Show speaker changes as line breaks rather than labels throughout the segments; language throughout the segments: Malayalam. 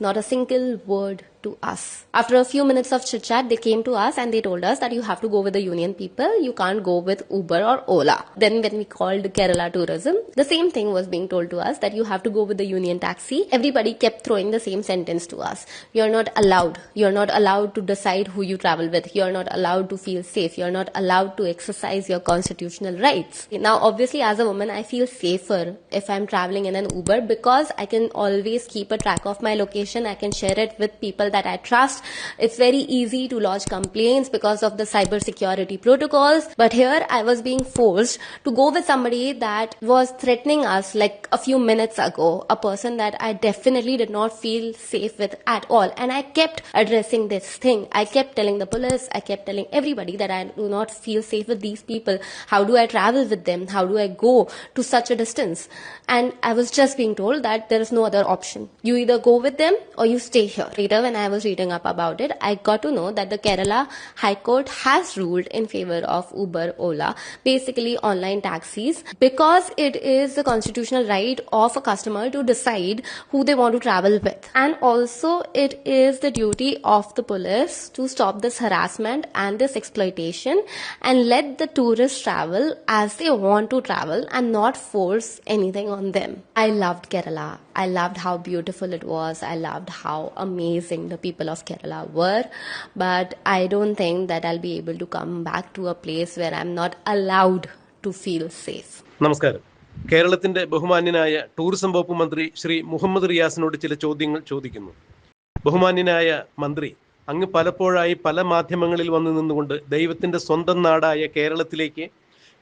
Not a single word to us. After a few minutes of chit chat, they came to us and they told us that you have to go with the union people, you can't go with Uber or Ola. Then, when we called Kerala Tourism, the same thing was being told to us that you have to go with the union taxi. Everybody kept throwing the same sentence to us. You're not allowed. You're not allowed to decide who you travel with. You're not allowed to feel safe. You're not allowed to exercise your constitutional rights. Now, obviously, as a woman, I feel safer if I'm traveling in an Uber because I can always keep a track of my location. I can share it with people that I trust. It's very easy to lodge complaints because of the cyber security protocols. But here I was being forced to go with somebody that was threatening us like a few minutes ago, a person that I definitely did not feel safe with at all. And I kept addressing this thing. I kept telling the police, I kept telling everybody that I do not feel safe with these people. How do I travel with them? How do I go to such a distance? And I was just being told that there is no other option. You either go with them or you stay here. Later, when I was reading up about it, I got to know that the Kerala High Court has ruled in favor of Uber, Ola, basically online taxis, because it is the constitutional right of a customer to decide who they want to travel with. And also, it is the duty of the police to stop this harassment and this exploitation and let the tourists travel as they want to travel and not force anything on them. I loved Kerala. I loved how beautiful it was. I loved how amazing the people of Kerala were. But I don't think that I'll be able to come back to a place where I'm not allowed to feel safe.
നമസ്കാരം കേരളത്തിന്റെ ബഹുമാന്യനായ ടൂറിസം വകുപ്പ് മന്ത്രി ശ്രീ മുഹമ്മദ് റിയാസിനോട് ചില ചോദ്യങ്ങൾ ചോദിക്കുന്നു ബഹുമാന്യനായ മന്ത്രി അങ്ങ് പലപ്പോഴായി പല മാധ്യമങ്ങളിൽ വന്നു നിന്നുകൊണ്ട് ദൈവത്തിന്റെ സ്വന്തം നാടായ കേരളത്തിലേക്ക്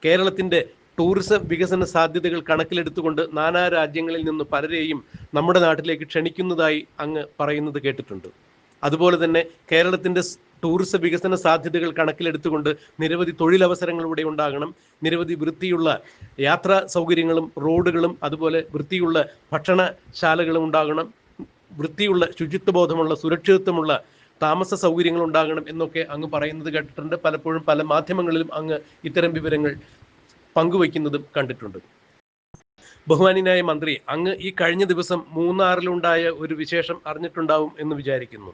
കേരളത്തിന്റെ ടൂറിസം വികസന സാധ്യതകൾ കണക്കിലെടുത്തുകൊണ്ട് നാനാ രാജ്യങ്ങളിൽ നിന്ന് പലരെയും നമ്മുടെ നാട്ടിലേക്ക് ക്ഷണിക്കുന്നതായി അങ്ങ് പറയുന്നത് കേട്ടിട്ടുണ്ട്. അതുപോലെ തന്നെ കേരളത്തിന്റെ ടൂറിസം വികസന സാധ്യതകൾ കണക്കിലെടുത്തുകൊണ്ട് നിരവധി തൊഴിലവസരങ്ങൾ ഇവിടെ ഉണ്ടാകണം. നിരവധി വൃത്തിയുള്ള യാത്രാ സൗകര്യങ്ങളും റോഡുകളും അതുപോലെ വൃത്തിയുള്ള ഭക്ഷണശാലകളും ഉണ്ടാകണം. വൃത്തിയുള്ള ശുചിത്വബോധമുള്ള സുരക്ഷിതത്വമുള്ള താമസ സൗകര്യങ്ങൾ ഉണ്ടാകണം എന്നൊക്കെ അങ്ങ് പറയുന്നത് കേട്ടിട്ടുണ്ട്. പലപ്പോഴും പല മാധ്യമങ്ങളിലും അങ്ങ് ഇത്തരം വിവരങ്ങൾ പങ്കുവയ്ക്കുന്നതും കണ്ടിട്ടുണ്ട്. ബഹുമാനിനായ മന്ത്രി അങ്ങ് ഈ കഴിഞ്ഞ ദിവസം മൂന്നാറിലുണ്ടായ ഒരു വിശേഷം അറിഞ്ഞിട്ടുണ്ടാവും എന്ന് വിചാരിക്കുന്നു.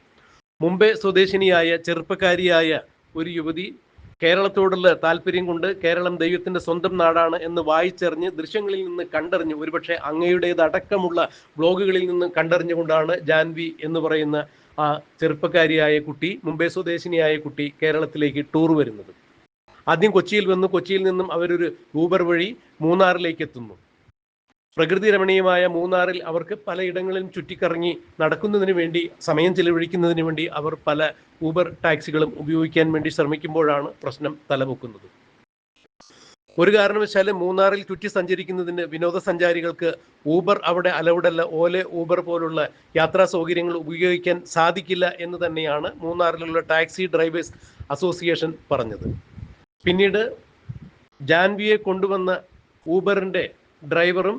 മുംബൈ സ്വദേശിനിയായ ചെറുപ്പക്കാരിയായ ഒരു യുവതി കേരളത്തോടുള്ള താല്പര്യം കൊണ്ട് കേരളം ദൈവത്തിന്റെ സ്വന്തം നാടാണ് എന്ന് വായിച്ചറിഞ്ഞ് ദൃശ്യങ്ങളിൽ നിന്ന് കണ്ടറിഞ്ഞ് ഒരുപക്ഷെ അങ്ങയുടേതടക്കമുള്ള ബ്ലോഗുകളിൽ നിന്ന് കണ്ടറിഞ്ഞുകൊണ്ടാണ് ജാൻവി എന്ന് പറയുന്ന ആ ചെറുപ്പക്കാരിയായ കുട്ടി മുംബൈ സ്വദേശിനിയായ കുട്ടി കേരളത്തിലേക്ക് ടൂർ വരുന്നത്. ആദ്യം കൊച്ചിയിൽ വന്ന്. കൊച്ചിയിൽ നിന്നും അവരൊരു ഊബർ വഴി മൂന്നാറിലേക്ക് എത്തുന്നു. പ്രകൃതി രമണീയമായ മൂന്നാറിൽ അവർക്ക് പലയിടങ്ങളിലും ചുറ്റിക്കറങ്ങി നടക്കുന്നതിന് വേണ്ടി സമയം ചിലവഴിക്കുന്നതിന് വേണ്ടി അവർ പല ഊബർ ടാക്സികളും ഉപയോഗിക്കാൻ വേണ്ടി ശ്രമിക്കുമ്പോഴാണ് പ്രശ്നം തലപൊക്കുന്നത്. ഒരു കാരണവശാലും മൂന്നാറിൽ ചുറ്റി സഞ്ചരിക്കുന്നതിന് വിനോദസഞ്ചാരികൾക്ക് ഊബർ അവിടെ അലൗഡല്ല. ഓലെ ഊബർ പോലുള്ള യാത്രാ സൗകര്യങ്ങൾ ഉപയോഗിക്കാൻ സാധിക്കില്ല എന്ന് തന്നെയാണ് മൂന്നാറിലുള്ള ടാക്സി ഡ്രൈവേഴ്സ് അസോസിയേഷൻ പറഞ്ഞത്. പിന്നീട് ജാൻവിയെ കൊണ്ടുവന്ന ഊബറിന്റെ ഡ്രൈവറും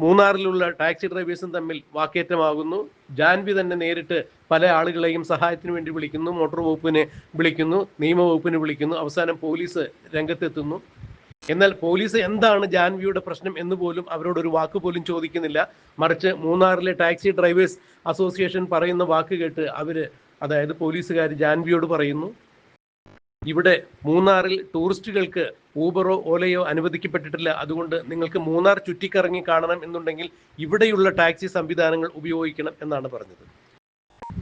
മൂന്നാറിലുള്ള ടാക്സി ഡ്രൈവേഴ്സും തമ്മിൽ വാക്കേറ്റമാകുന്നു. ജാൻവി തന്നെ നേരിട്ട് പല ആളുകളെയും സഹായത്തിന് വേണ്ടി വിളിക്കുന്നു മോട്ടോർ വകുപ്പിനെ വിളിക്കുന്നു നിയമവകുപ്പിനെ വിളിക്കുന്നു അവസാനം പോലീസ് രംഗത്തെത്തുന്നു. എന്നാൽ പോലീസ് എന്താണ് ജാൻവിയുടെ പ്രശ്നം എന്ന് പോലും അവരോടൊരു വാക്ക് പോലും ചോദിക്കുന്നില്ല. മറിച്ച് മൂന്നാറിലെ ടാക്സി ഡ്രൈവേഴ്സ് അസോസിയേഷൻ പറയുന്ന വാക്ക് കേട്ട് അവർ അതായത് പോലീസുകാർ ജാൻവിയോട് പറയുന്നു. ഇവിടെ മൂന്നാറിൽ ടൂറിസ്റ്റുകൾക്ക് ഊബറോ ഓലയോ അനുവദിക്കപ്പെട്ടിട്ടില്ല. അതുകൊണ്ട് നിങ്ങൾക്ക് മൂന്നാർ ചുറ്റിക്കറങ്ങി കാണണം എന്നുണ്ടെങ്കിൽ ഇവിടെയുള്ള ടാക്സി സംവിധാനങ്ങൾ ഉപയോഗിക്കണം എന്നാണ് പറഞ്ഞത്.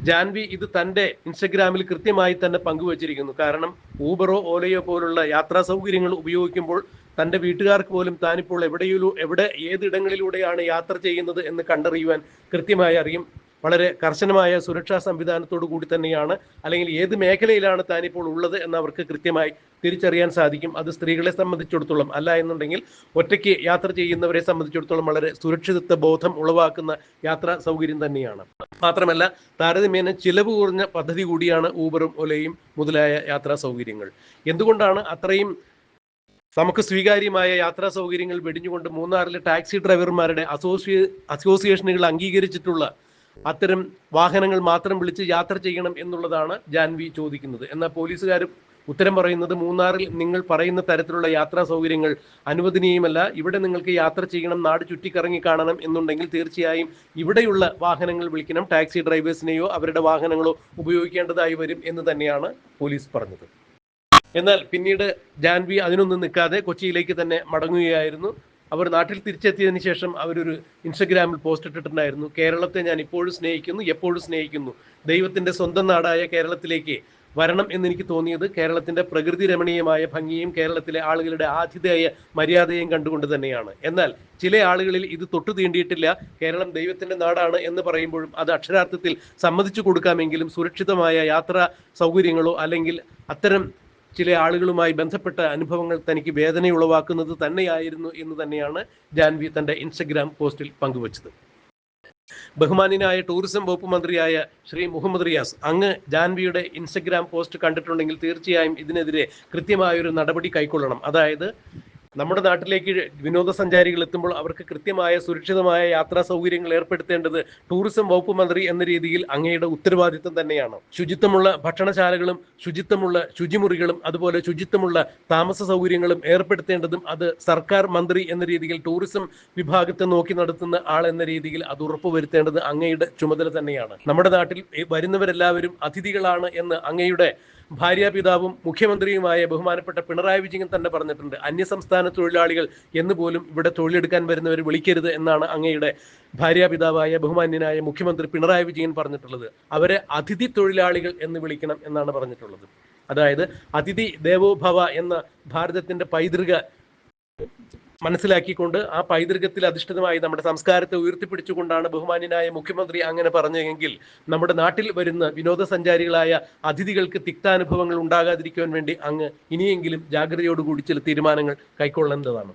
ജാൻവി ഇത് തന്റെ ഇൻസ്റ്റഗ്രാമിൽ കൃത്യമായി തന്നെ പങ്കുവച്ചിരിക്കുന്നു. കാരണം ഊബറോ ഓലയോ പോലുള്ള യാത്രാ സൗകര്യങ്ങൾ ഉപയോഗിക്കുമ്പോൾ തന്റെ വീട്ടുകാർക്ക് പോലും താനിപ്പോൾ എവിടെയുള്ള എവിടെ ഏതിടങ്ങളിലൂടെയാണ് യാത്ര ചെയ്യുന്നത് എന്ന് കണ്ടറിയുവാൻ കൃത്യമായി അറിയും. വളരെ കർശനമായ സുരക്ഷാ സംവിധാനത്തോടു കൂടി തന്നെയാണ് അല്ലെങ്കിൽ ഏത് മേഖലയിലാണ് താനിപ്പോൾ ഉള്ളത് എന്ന് അവർക്ക് കൃത്യമായി തിരിച്ചറിയാൻ സാധിക്കും. അത് സ്ത്രീകളെ സംബന്ധിച്ചിടത്തോളം അല്ല എന്നുണ്ടെങ്കിൽ ഒറ്റയ്ക്ക് യാത്ര ചെയ്യുന്നവരെ സംബന്ധിച്ചിടത്തോളം വളരെ സുരക്ഷിതത്വ ബോധം ഉളവാക്കുന്ന യാത്രാ സൗകര്യം തന്നെയാണ്. മാത്രമല്ല താരതമ്യേന ചിലവ് കുറഞ്ഞ പദ്ധതി കൂടിയാണ് ഊബറും ഒലയും മുതലായ യാത്രാ സൗകര്യങ്ങൾ. എന്തുകൊണ്ടാണ് അത്രയും നമുക്ക് സ്വീകാര്യമായ യാത്രാ സൗകര്യങ്ങൾ വെടിഞ്ഞുകൊണ്ട് മൂന്നാറിലെ ടാക്സി ഡ്രൈവർമാരുടെ അസോസിയേ അസോസിയേഷനുകൾ അംഗീകരിച്ചിട്ടുള്ള അത്തരം വാഹനങ്ങൾ മാത്രം വിളിച്ച് യാത്ര ചെയ്യണം എന്നുള്ളതാണ് ജാൻവി ചോദിക്കുന്നത്. എന്നാൽ പോലീസുകാർ ഉത്തരം പറയുന്നത് മൂന്നാറിൽ നിങ്ങൾ പറയുന്ന തരത്തിലുള്ള യാത്രാ സൗകര്യങ്ങൾ അനുവദനീയമല്ല. ഇവിടെ നിങ്ങൾക്ക് യാത്ര ചെയ്യണം നാട് ചുറ്റിക്കറങ്ങി കാണണം എന്നുണ്ടെങ്കിൽ തീർച്ചയായും ഇവിടെയുള്ള വാഹനങ്ങൾ വിളിക്കണം. ടാക്സി ഡ്രൈവേഴ്സിനെയോ അവരുടെ വാഹനങ്ങളോ ഉപയോഗിക്കേണ്ടതായി വരും എന്ന് തന്നെയാണ് പോലീസ് പറഞ്ഞത്. എന്നാൽ പിന്നീട് ജാൻവി അതിനൊന്നും നിൽക്കാതെ കൊച്ചിയിലേക്ക് തന്നെ മടങ്ങുകയായിരുന്നു. അവർ നാട്ടിൽ തിരിച്ചെത്തിയതിന് ശേഷം അവരൊരു ഇൻസ്റ്റഗ്രാമിൽ പോസ്റ്റ് ഇട്ടിട്ടുണ്ടായിരുന്നു. കേരളത്തെ ഞാൻ ഇപ്പോഴും സ്നേഹിക്കുന്നു എപ്പോഴും സ്നേഹിക്കുന്നു. ദൈവത്തിന്റെ സ്വന്തം നാടായ കേരളത്തിലേക്ക് വരണം എന്ന് എനിക്ക് തോന്നിയത് കേരളത്തിന്റെ പ്രകൃതി രമണീയമായ ഭംഗിയും കേരളത്തിലെ ആളുകളുടെ ആതിഥേയ മര്യാദയും കണ്ടുകൊണ്ട് തന്നെയാണ്. എന്നാൽ ചില ആളുകളിൽ ഇത് തൊട്ടു തീണ്ടിയിട്ടില്ല. കേരളം ദൈവത്തിന്റെ നാടാണ് എന്ന് പറയുമ്പോഴും അത് അക്ഷരാർത്ഥത്തിൽ സമ്മതിച്ചു കൊടുക്കാമെങ്കിലും സുരക്ഷിതമായ യാത്രാ സൗകര്യങ്ങളോ അല്ലെങ്കിൽ അത്തരം ചില ആളുകളുമായി ബന്ധപ്പെട്ട അനുഭവങ്ങൾ തനിക്ക് വേദനയുളവാക്കുന്നത് തന്നെയായിരുന്നു എന്ന് തന്നെയാണ് ജാൻവി തന്റെ ഇൻസ്റ്റഗ്രാം പോസ്റ്റിൽ പങ്കുവച്ചത്. ബഹുമാനിനായ ടൂറിസം വകുപ്പ് മന്ത്രിയായ ശ്രീ മുഹമ്മദ് റിയാസ് അങ്ങ് ജാൻവിയുടെ ഇൻസ്റ്റഗ്രാം പോസ്റ്റ് കണ്ടിട്ടുണ്ടെങ്കിൽ തീർച്ചയായും ഇതിനെതിരെ കൃത്യമായൊരു നടപടി കൈക്കൊള്ളണം. അതായത് നമ്മുടെ നാട്ടിലേക്ക് വിനോദസഞ്ചാരികൾ എത്തുമ്പോൾ അവർക്ക് കൃത്യമായ സുരക്ഷിതമായ യാത്രാ സൗകര്യങ്ങൾ ഏർപ്പെടുത്തേണ്ടത് ടൂറിസം വകുപ്പ് മന്ത്രി എന്ന രീതിയിൽ അങ്ങയുടെ ഉത്തരവാദിത്തം തന്നെയാണ്. ശുചിത്വമുള്ള ഭക്ഷണശാലകളും ശുചിത്വമുള്ള ശുചിമുറികളും അതുപോലെ ശുചിത്വമുള്ള താമസ സൗകര്യങ്ങളും ഏർപ്പെടുത്തേണ്ടതും അത് സർക്കാർ മന്ത്രി എന്ന രീതിയിൽ ടൂറിസം വിഭാഗത്തെ നോക്കി നടത്തുന്ന ആൾ എന്ന രീതിയിൽ അത് ഉറപ്പുവരുത്തേണ്ടത് അങ്ങയുടെ ചുമതല തന്നെയാണ്. നമ്മുടെ നാട്ടിൽ വരുന്നവരെല്ലാവരും അതിഥികളാണ് എന്ന് അങ്ങയുടെ ഭാര്യാപിതാവും മുഖ്യമന്ത്രിയുമായ ബഹുമാനപ്പെട്ട പിണറായി വിജയൻ തന്നെ പറഞ്ഞിട്ടുണ്ട് അന്യസംസ്ഥാന തൊഴിലാളികൾ എന്ന് പോലും ഇവിടെ തൊഴിലെടുക്കാൻ വരുന്നവർ വിളിക്കരുത് എന്നാണ് അങ്ങയുടെ ഭാര്യാപിതാവായ ബഹുമാന്യനായ മുഖ്യമന്ത്രി പിണറായി വിജയൻ പറഞ്ഞിട്ടുള്ളത്. അവരെ അതിഥി തൊഴിലാളികൾ എന്ന് വിളിക്കണം എന്നാണ് പറഞ്ഞിട്ടുള്ളത്. അതായത് അതിഥി ദേവോഭവ എന്ന ഭാരതത്തിന്റെ പൈതൃക മനസ്സിലാക്കിക്കൊണ്ട് ആ പൈതൃകത്തിൽ അധിഷ്ഠിതമായി നമ്മുടെ സംസ്കാരത്തെ ഉയർത്തിപ്പിടിച്ചുകൊണ്ടാണ് ബഹുമാന്യനായ മുഖ്യമന്ത്രി അങ്ങനെ പറഞ്ഞതെങ്കിൽ നമ്മുടെ നാട്ടിൽ വരുന്ന വിനോദസഞ്ചാരികളായ അതിഥികൾക്ക് തിക്താനുഭവങ്ങൾ ഉണ്ടാകാതിരിക്കാൻ വേണ്ടി അങ്ങ് ഇനിയെങ്കിലും ജാഗ്രതയോടുകൂടി ചില തീരുമാനങ്ങൾ കൈക്കൊള്ളേണ്ടതാണ്.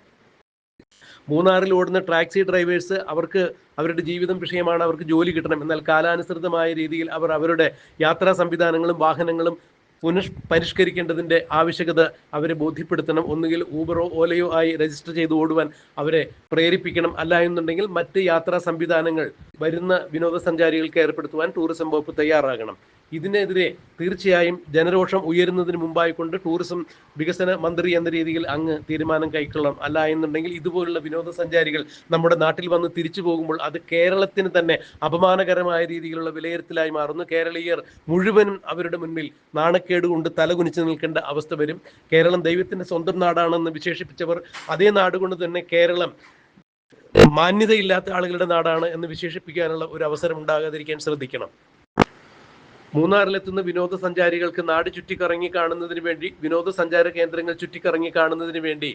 മൂന്നാറിൽ ഓടുന്ന ടാക്സി ഡ്രൈവേഴ്സ് അവർക്ക് അവരുടെ ജീവിതം വിഷയമാണ് അവർക്ക് ജോലി കിട്ടണം. എന്നാൽ കാലാനുസൃതമായ രീതിയിൽ അവർ അവരുടെ യാത്രാ സംവിധാനങ്ങളും വാഹനങ്ങളും പുനഃ പരിഷ്കരിക്കേണ്ടതിന്റെ ആവശ്യകത അവരെ ബോധ്യപ്പെടുത്തണം. ഒന്നുകിൽ ഊബറോ ഓലയോ ആയി രജിസ്റ്റർ ചെയ്ത് ഓടുവാൻ അവരെ പ്രേരിപ്പിക്കണം. അല്ല എന്നുണ്ടെങ്കിൽ മറ്റ് യാത്രാ സംവിധാനങ്ങൾ വരുന്ന വിനോദസഞ്ചാരികൾക്ക് ഏർപ്പെടുത്തുവാൻ ടൂറിസം വകുപ്പ് തയ്യാറാകണം. ഇതിനെതിരെ തീർച്ചയായും ജനരോഷം ഉയരുന്നതിന് മുമ്പായി കൊണ്ട് ടൂറിസം വികസന മന്ത്രി എന്ന രീതിയിൽ അങ്ങ് തീരുമാനം കൈക്കൊള്ളണം. അല്ല എന്നുണ്ടെങ്കിൽ ഇതുപോലുള്ള വിനോദസഞ്ചാരികൾ നമ്മുടെ നാട്ടിൽ വന്ന് തിരിച്ചു പോകുമ്പോൾ അത് കേരളത്തിന് തന്നെ അപമാനകരമായ രീതിയിലുള്ള വിലയിരുത്തലായി മാറുന്നു. കേരളീയർ മുഴുവനും അവരുടെ മുന്നിൽ നാണക്കേട് കൊണ്ട് തലകുനിച്ച് നിൽക്കേണ്ട അവസ്ഥ വരും. കേരളം ദൈവത്തിന്റെ സ്വന്തം നാടാണെന്ന് വിശേഷിപ്പിച്ചവർ അതേ നാട് കൊണ്ട് തന്നെ കേരളം മാന്യതയില്ലാത്ത ആളുകളുടെ നാടാണ് എന്ന് വിശേഷിപ്പിക്കാനുള്ള ഒരു അവസരം ഉണ്ടാകാതിരിക്കാൻ ശ്രദ്ധിക്കണം. മൂന്നാറിലെത്തുന്ന വിനോദസഞ്ചാരികൾക്ക് നാട് ചുറ്റിക്കറങ്ങി കാണുന്നതിന് വേണ്ടി വിനോദസഞ്ചാര കേന്ദ്രങ്ങൾ ചുറ്റിക്കറങ്ങി കാണുന്നതിന് വേണ്ടി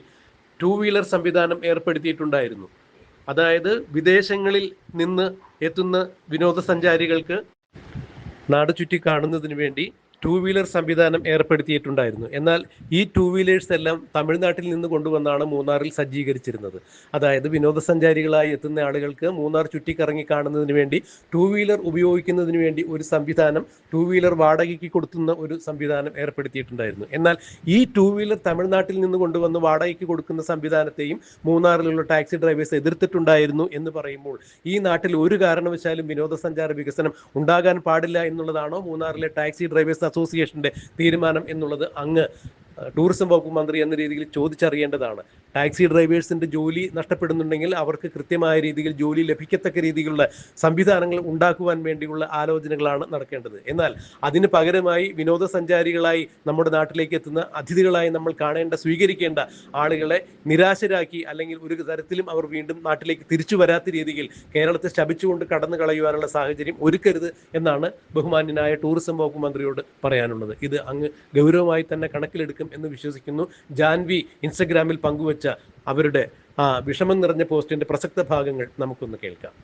ടൂ വീലർ സംവിധാനം ഏർപ്പെടുത്തിയിട്ടുണ്ടായിരുന്നു. അതായത് വിദേശങ്ങളിൽ നിന്ന് എത്തുന്ന വിനോദസഞ്ചാരികൾക്ക് നാട് ചുറ്റി കാണുന്നതിന് വേണ്ടി ടൂ വീലർ സംവിധാനം ഏർപ്പെടുത്തിയിട്ടുണ്ടായിരുന്നു. എന്നാൽ ഈ ടൂ വീലേഴ്സ് എല്ലാം തമിഴ്നാട്ടിൽ നിന്ന് കൊണ്ടുവന്നാണ് മൂന്നാറിൽ സജ്ജീകരിച്ചിരുന്നത്. അതായത് വിനോദസഞ്ചാരികളായി എത്തുന്ന ആളുകൾക്ക് മൂന്നാർ ചുറ്റിക്കറങ്ങി കാണുന്നതിന് വേണ്ടി ടൂ വീലർ ഉപയോഗിക്കുന്നതിന് വേണ്ടി ഒരു സംവിധാനം ടൂ വീലർ വാടകയ്ക്ക് കൊടുക്കുന്ന ഒരു സംവിധാനം ഏർപ്പെടുത്തിയിട്ടുണ്ടായിരുന്നു. എന്നാൽ ഈ ടൂ വീലർ തമിഴ്നാട്ടിൽ നിന്ന് കൊണ്ടുവന്ന് വാടകയ്ക്ക് കൊടുക്കുന്ന സംവിധാനത്തെയും മൂന്നാറിലുള്ള ടാക്സി ഡ്രൈവേഴ്സ് എതിർത്തിട്ടുണ്ടായിരുന്നു എന്ന് പറയുമ്പോൾ ഈ നാട്ടിൽ ഒരു കാരണവശാലും വിനോദസഞ്ചാര വികസനം ഉണ്ടാകാൻ പാടില്ല എന്നുള്ളതാണോ മൂന്നാറിലെ ടാക്സി ഡ്രൈവേഴ്സ് അസോസിയേഷന്റെ തീരുമാനം എന്നുള്ളത് അങ്ങ് ടൂറിസം വകുപ്പ് മന്ത്രി എന്ന രീതിയിൽ ചോദിച്ചറിയേണ്ടതാണ്. ടാക്സി ഡ്രൈവേഴ്സിന്റെ ജോലി നഷ്ടപ്പെടുന്നുണ്ടെങ്കിൽ അവർക്ക് കൃത്യമായ രീതിയിൽ ജോലി ലഭിക്കത്തക്ക രീതിയിലുള്ള സംവിധാനങ്ങൾ ഉണ്ടാക്കുവാൻ വേണ്ടിയുള്ള ആലോചനകളാണ് നടക്കേണ്ടത്. എന്നാൽ അതിന് പകരമായി വിനോദസഞ്ചാരികളായി നമ്മുടെ നാട്ടിലേക്ക് എത്തുന്ന അതിഥികളായി നമ്മൾ കാണേണ്ട സ്വീകരിക്കേണ്ട ആളുകളെ നിരാശരാക്കി അല്ലെങ്കിൽ ഒരു തരത്തിലും അവർ വീണ്ടും നാട്ടിലേക്ക് തിരിച്ചു വരാത്ത രീതിയിൽ കേരളത്തെ ശപിച്ചുകൊണ്ട് കടന്നു കളയുവാനുള്ള സാഹചര്യം ഒരുക്കരുത് എന്നാണ് ബഹുമാന്യനായ ടൂറിസം വകുപ്പ് മന്ത്രിയോട് പറയാനുള്ളത്. ഇത് അങ്ങ് ഗൗരവമായി തന്നെ കണക്കിലെടുക്കും. എന്ന് വിശ്വസിക്കുന്നു ജാൻവി ഇൻസ്റ്റഗ്രാമിൽ പങ്കുവച്ച അവരുടെ ആ വിഷമം നിറഞ്ഞ പോസ്റ്റിന്റെ പ്രസക്ത ഭാഗങ്ങൾ നമുക്കൊന്ന് കേൾക്കാം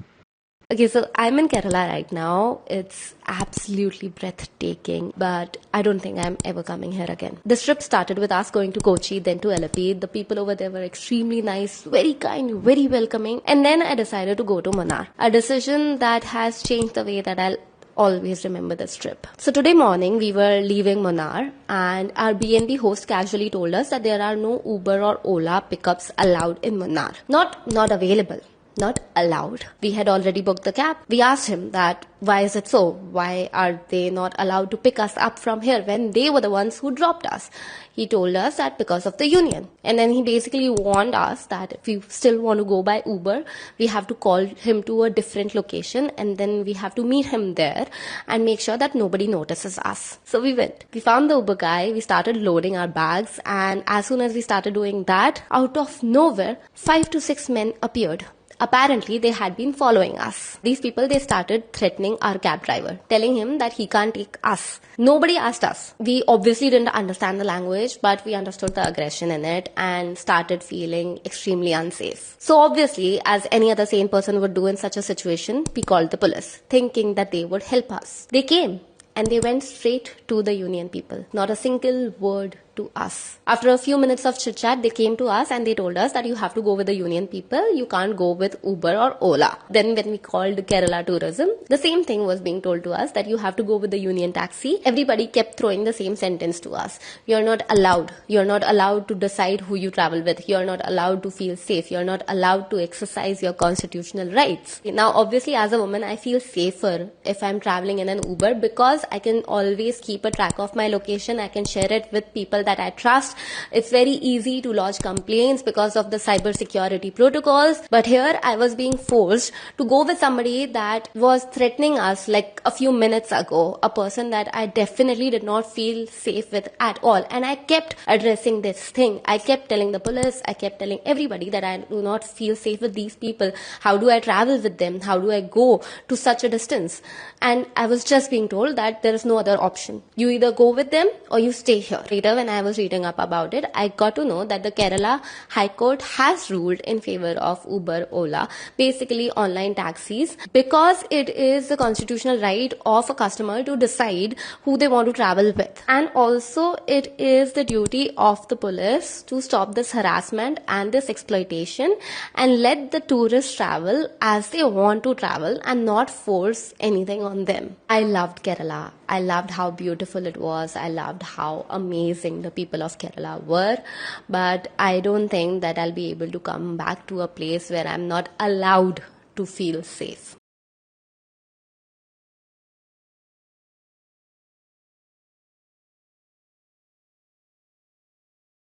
Okay, so I'm in Kerala right now. It's absolutely breathtaking, but I don't think I'm ever coming here again. This trip started with us going to Kochi, then to Alapi. The people over there were extremely nice, very kind, very welcoming. And then I decided to go to Munnar, a decision that has changed the way that I'll always remember this trip. So today morning we were leaving Munnar and our BNB host casually told us that there are no Uber or Ola pickups allowed in Munnar. Not not available. Not allowed. We had already booked the cab. We asked him that why is it so? Why are they not allowed to pick us up from here when they were the ones who dropped us? He told us that because of the union. And then he basically warned us that if we still want to go by Uber, we have to call him to a different location and then we have to meet him there and make sure that nobody notices us. So we went. We found the Uber guy, we started loading our bags, and as soon as we started doing that, out of nowhere, five to six men appeared. Apparently, they had been following us. These people, they started threatening our cab driver, telling him that he can't take us. Nobody asked us. We obviously didn't understand the language, but we understood the aggression in it and started feeling extremely unsafe. So obviously, as any other sane person would do in such a situation, we called the police, thinking that they would help us. They came and they went straight to the union people. Not a single word to us. After a few minutes of chit chat, they came to us and they told us that you have to go with the union people. You can't go with Uber or Ola. Then when we called Kerala Tourism, the same thing was being told to us that you have to go with the union taxi. Everybody kept throwing the same sentence to us. You're not allowed. You're not allowed to decide who you travel with. You're not allowed to feel safe. You're not allowed to exercise your constitutional rights. Now, obviously, as a woman, I feel safer if I'm traveling in an Uber because I can always keep a track of my location. I can share it with people that I trust. It's very easy to lodge complaints because of the cyber security protocols. But here I was being forced to go with somebody that was threatening us like a few minutes ago, a person that I definitely did not feel safe with at all. And I kept addressing this thing. I kept telling the police, I kept telling everybody that I do not feel safe with these people. How do I travel with them? How do I go to such a distance? And I was just being told that there is no other option. You either go with them or you stay here. Later, when I was reading up about it, I got to know that the Kerala High Court has ruled in favor of Uber Ola, basically online taxis, because it is the constitutional right of a customer to decide who they want to travel with. And also, it is the duty of the police to stop this harassment and this exploitation and let the tourists travel as they want to travel and not force anything on them. I loved Kerala. I loved how beautiful it was. I loved how amazing the people of Kerala were. But I don't think that I'll be able to come back to a place where I'm not allowed to feel safe.